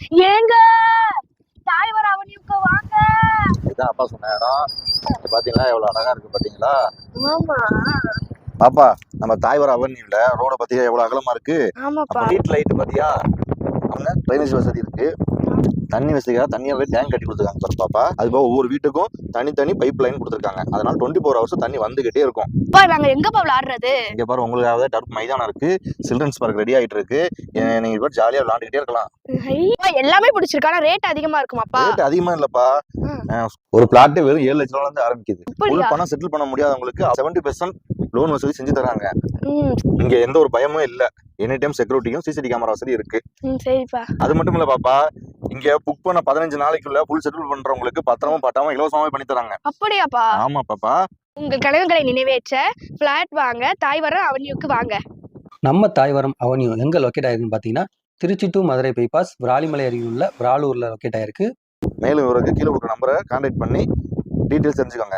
ஏங்க! தாய்வர் அவனியுக்கு வாங்க. இதுதான் அப்பா சொன்ன இடம். பாத்தீங்களா? எவ்வளவு அழகா இருக்கு பாத்தீங்களா? பாப்பா நம்ம தாய்வர அவன்யூல ரோட பத்தியா எவ்வளவு அகலமா இருக்கு? ஸ்ட்ரீட் லைட் பாத்தியா? ட்ரைனேஜ் வசதி இருக்கு. தண்ணி வசதிக்காக தண்ணியாவே டேங்க் கட்டி கொடுத்துருக்காங்க பாரு பாப்பா. அது போக ஒவ்வொரு வீட்டுக்கும் தனித்தனி பைப் லைன் கொடுத்துருக்காங்க. அதனால டுவெண்ட்டி ஃபோர் ஹவர்ஸ் தண்ணி வந்துகிட்டே இருக்கும். அப்பா நாங்க எங்கப்பா விளையாடுறது? இங்க பாரு உங்களுக்காக டர்ப் மைதானம் இருக்கு. சில்ட்ரன்ஸ் பார்க் ரெடி ஆயிட்டு இருக்கு. நீங்க இப்போ ஜாலியா விளையாண்டுக்கிட்டே இருக்கலாம். எல்லாமே பிடிச்சிருக்கு. ரேட் அதிகமா இருக்குமாப்பா? ரேட் அதிகமா இல்லப்பா. ஒரு பிளாட் வெறும் ஏழு லட்ச ரூபால இருந்து ஆரம்பிக்குது. பணம் செட்டில் பண்ண முடியாதவங்களுக்கு செவன்டி பெர்சன்ட் லோன் வசதி செஞ்சு தராங்க. இங்க எந்த ஒரு பயமும் இல்ல. எனி டைம் செக்யூரிட்டியும் சிசிடி கேமரா வசதி இருக்கு. சரிப்பா. அது மட்டும் இல்ல பாப்பா. இங்க புக் பண்ண பதினஞ்சு நாளைக்குள்ள ஃபுல் செட்டில் பண்றவங்களுக்கு பத்திரமும் பட்டாவும் இலவசமாவே பண்ணி தராங்க அப்படியாப்பா? ஆமா பாப்பா. உங்க கனவுகளை நிறைவேற்ற பிளாட் வாங்க தாய்வர அவனியுக்கு வாங்க. நம்ம தாய்வரம் அவென்யூ எங்கே லொக்கேட் ஆயிருக்குன்னு பார்த்தீங்கன்னா திருச்சி டு மதுரை பைபாஸ் விராலிமலை அருகில் உள்ள விராலூரில் லொக்கேட் ஆயிருக்கு. மேலும் இவருக்கு கீழே கொடுக்குற நம்பரை கான்டாக்ட் பண்ணி டீட்டெயில்ஸ் தெரிஞ்சுக்கோங்க.